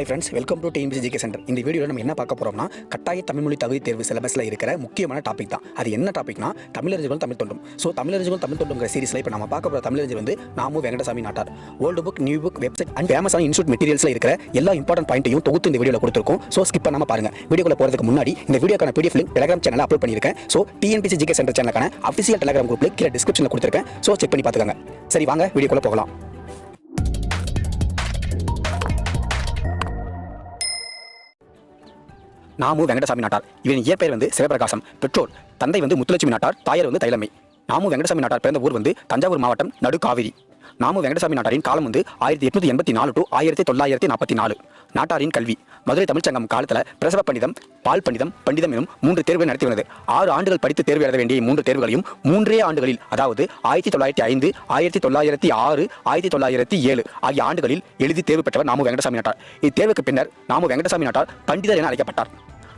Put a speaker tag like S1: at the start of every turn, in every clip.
S1: Hi friends welcome to TNPSC GK centre இந்த வீடியோவில் நம்ம என்ன பார்க்க போகிறோம்னா கட்டாய தமிழ்மொழி தகுதி தேர்வு சிலபஸில் இருக்கிற முக்கியமான டாபிக் தான். அது என்ன டாபிக்னா தமிழறிஞர்கள் தமிழ் தொண்டும். ஸோ தமிழறிஞர்கள் தமிழ் தொண்டுங்கிற சீரிஸில் இப்போ நம்ம பார்க்க போகிற தமிழறிஞர் வந்து நாமு Venkatasamy Nattar. Old book new book website and ஃபேமஸான இன்ஸ்டியூட் மெட்டீரியல்ஸில் இருக்கிற எல்லா இம்பார்ட்டன்ட் பாயிண்ட்டையும் தொகுத்து இந்த வீடியோவில் கொடுத்துருக்கோம். ஸோ ஸ்கிப் பண்ணாமல் பாருங்க. வீடியோக்குள்ள போகிறதுக்கு முன்னாடி இந்த வீடியோக்கான PDF link Telegram channel upload பண்ணியிருக்கேன். ஸோ டிஎன்பிசி ஜிகே சென்டர் சேனலுக்கான அஃபிஷியல் டெலிகிராம் குரூப் கீழே டிஸ்கிரிப்ஷனில் கொடுத்துருக்கேன். ஸோ செக் பண்ணி பார்த்துக்கோங்க. சரி வாங்க வீடியோக்குள்ளே போகலாம். நாமு வெங்கடசாமி நாட்டார். இவரின் இயற்பெயர் வந்து சிவபிரகாசம். பெற்றோர் தந்தை வந்து முத்துலட்சுமி நாட்டார். தாயார் வந்து தைலமை நாமு வெங்கடசாமி நாட்டார் பிறந்த ஊர் வந்து தஞ்சாவூர் மாவட்டம் நடுக்காவிரி நாமு வெங்கடசாமி நாட்டாரின் காலம் வந்து ஆயிரத்தி எட்நூத்தி எண்பத்தி நாலு டு ஆயிரத்தி தொள்ளாயிரத்தி நாற்பத்தி நாலு. நாட்டாரின் கல்வி. மதுரை தமிழ்ச்சங்கம் காலத்தில் பிரசவ பண்டிதம் பால் பண்டிதம் பண்டிதம் எனும் மூன்று தேர்வுகள் நடத்தி வந்தது. ஆறு ஆண்டுகள் படித்து தேர்வு எழுத வேண்டிய மூன்று தேர்வுகளையும் மூன்றே ஆண்டுகளில் அதாவது ஆயிரத்தி தொள்ளாயிரத்தி ஐந்து ஆயிரத்தி தொள்ளாயிரத்தி ஆறு ஆயிரத்தி தொள்ளாயிரத்தி ஏழு ஆகிய ஆண்டுகளில் எழுதி தேர்வு பெற்றவர் நாமு வெங்கடசாமி நாட்டார். இத்தேர்வுக்கு பின்னர் நாமு வெங்கடசாமி நாட்டார் பண்டிதர் என அழைக்கப்பட்டார்.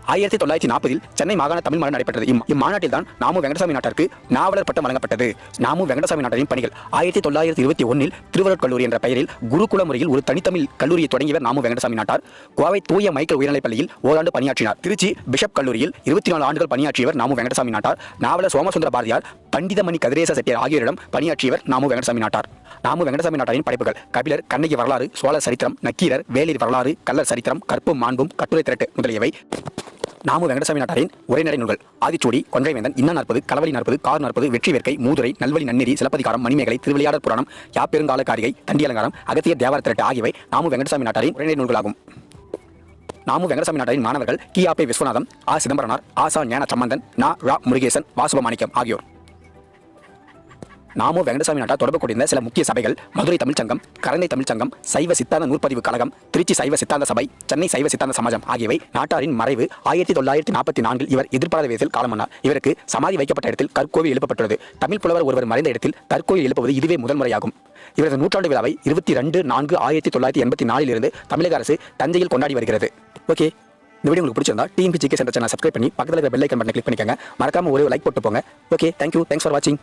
S1: ஆயிரத்தி தொள்ளாயிரத்தி நாற்பதில் சென்னை மாகாண தமிழ் மாநாடு நடைபெற்றது. இம் இம்மாநாட்டில் தான் நாமு வெங்கடசாமி நாட்டிற்கு நாவலர் பட்டம் வழங்கப்பட்டது. நாமு வெங்கடசாமி நாட்டின் பணிகள். ஆயிரத்தி தொள்ளாயிரத்தி இருபத்தி ஒன்னில் திருவள்ளூர் கல்லூரி என்ற பெயரில் குருகுல முறையில் ஒரு தனித்தமிழ் கல்லூரியை தொடங்கியவர் நாமு வெங்கடசாமி நாட்டார். கோவை தூய மைக்கேல் உயர்நிலைப் பள்ளியில் ஓராண்டு பணியாற்றினார். திருச்சி பிஷப் கல்லூரியில் இருபத்தி நாலு ஆண்டுகள் பணியாற்றியவர் நாமு வெங்கடசாமி நாட்டார். நாவலர் சோமசுந்தர பாரதியார் பண்டிதமணி கதிரேச செட்டியார் ஆகியோரிடம் பணியாற்றியவர் நாமு வெங்கடசாமி நாட்டார் நாமு வெங்கடசாமி நாட்டாரின் படைப்புகள் கபிலர் கண்ணகி வரலாறு சோழ சரித்திரம் நக்கீரர் வேலிர் வரலாறு கல்லர் சரித்திரம் கற்பும் மாண்பும் கட்டுரை திரட்டு முதலியவை நாமு வெங்கடசாமி நாட்டாரின் உரைநடை நூல்கள். ஆதிச்சூடி கொன்றைவேந்தன் இன்ன நாற்பது களவழி நாற்பது கார் நாற்பது வெற்றி வேர்க்கை மூதுரை நல்வழி நன்னெறி சிலப்பதிகாரம் மணிமேகலை திருவிளையாடற் புராணம் யாப்பெருங்கால காரிகை தண்டி அலங்காரம் அகத்திய தேவார திரட்டு ஆகியவை நாமு வெங்கடசாமி நாட்டாரின் உரைநடை நூல்களாகும். நாமு வெங்கடசாமி நாட்டாரின் மாணவர்கள் கியாபே விஸ்வநாதம் ஆ சிதம்பரனார் ஆசா ஞான சம்பந்தன் நா ரா முருகேசன் வாசுபமாணிக்கம் ஆகியோர். நாமோ வெங்கடசாமி நாட்டா தொடர்பு கொண்டிருந்த சில முக்கிய சபைகள் மதுரை தமிழ் சங்கம் கரந்தை தமிழ் சங்கம் சைவ சித்தாந்த நூற்பதிவு கழகம் திருச்சி சைவ சித்தாந்த சபை சென்னை சைவ சித்தாந்த சமாஜம் ஆகியவை நாட்டாரின் மறைவு ஆயிரத்தி தொள்ளாயிரத்தி நாற்பத்தி நான்கில் இவர் எதிர்பாராத விதத்தில் காலமானார் இவருக்கு சமாதி வைக்கப்பட்ட இடத்தில் கற்கோவில் எழுப்பப்பட்டுள்ளது. தமிழ் புலவர் ஒருவர் மறைந்த இடத்தில் கற்கோவில் எழுப்புவது இதுவே முதல் முறையாகும். இவரது நூற்றாண்டு விழாவை இருபத்தி ரெண்டு நான்கு ஆயிரத்தி தொள்ளாயிரத்தி எண்பத்தி நாலில் இருந்து தமிழக அரசு தஞ்சையில் கொண்டாடி வருகிறது. ஓகே. இந்த வீடியோ உங்களுக்கு பிடிச்சிருந்தா TNPSC GK centre channel subscribe பண்ணி பக்கத்தில் இருக்கிற பெல் ஐக்கன் பட்டனை கிளிக் பண்ணிக்கங்க. மறக்காம ஒரே லைக் போட்டு போங்க. ஓகே. தேங்க்யூ தேங்க்ஸ் ஃபார் வாட்சிங்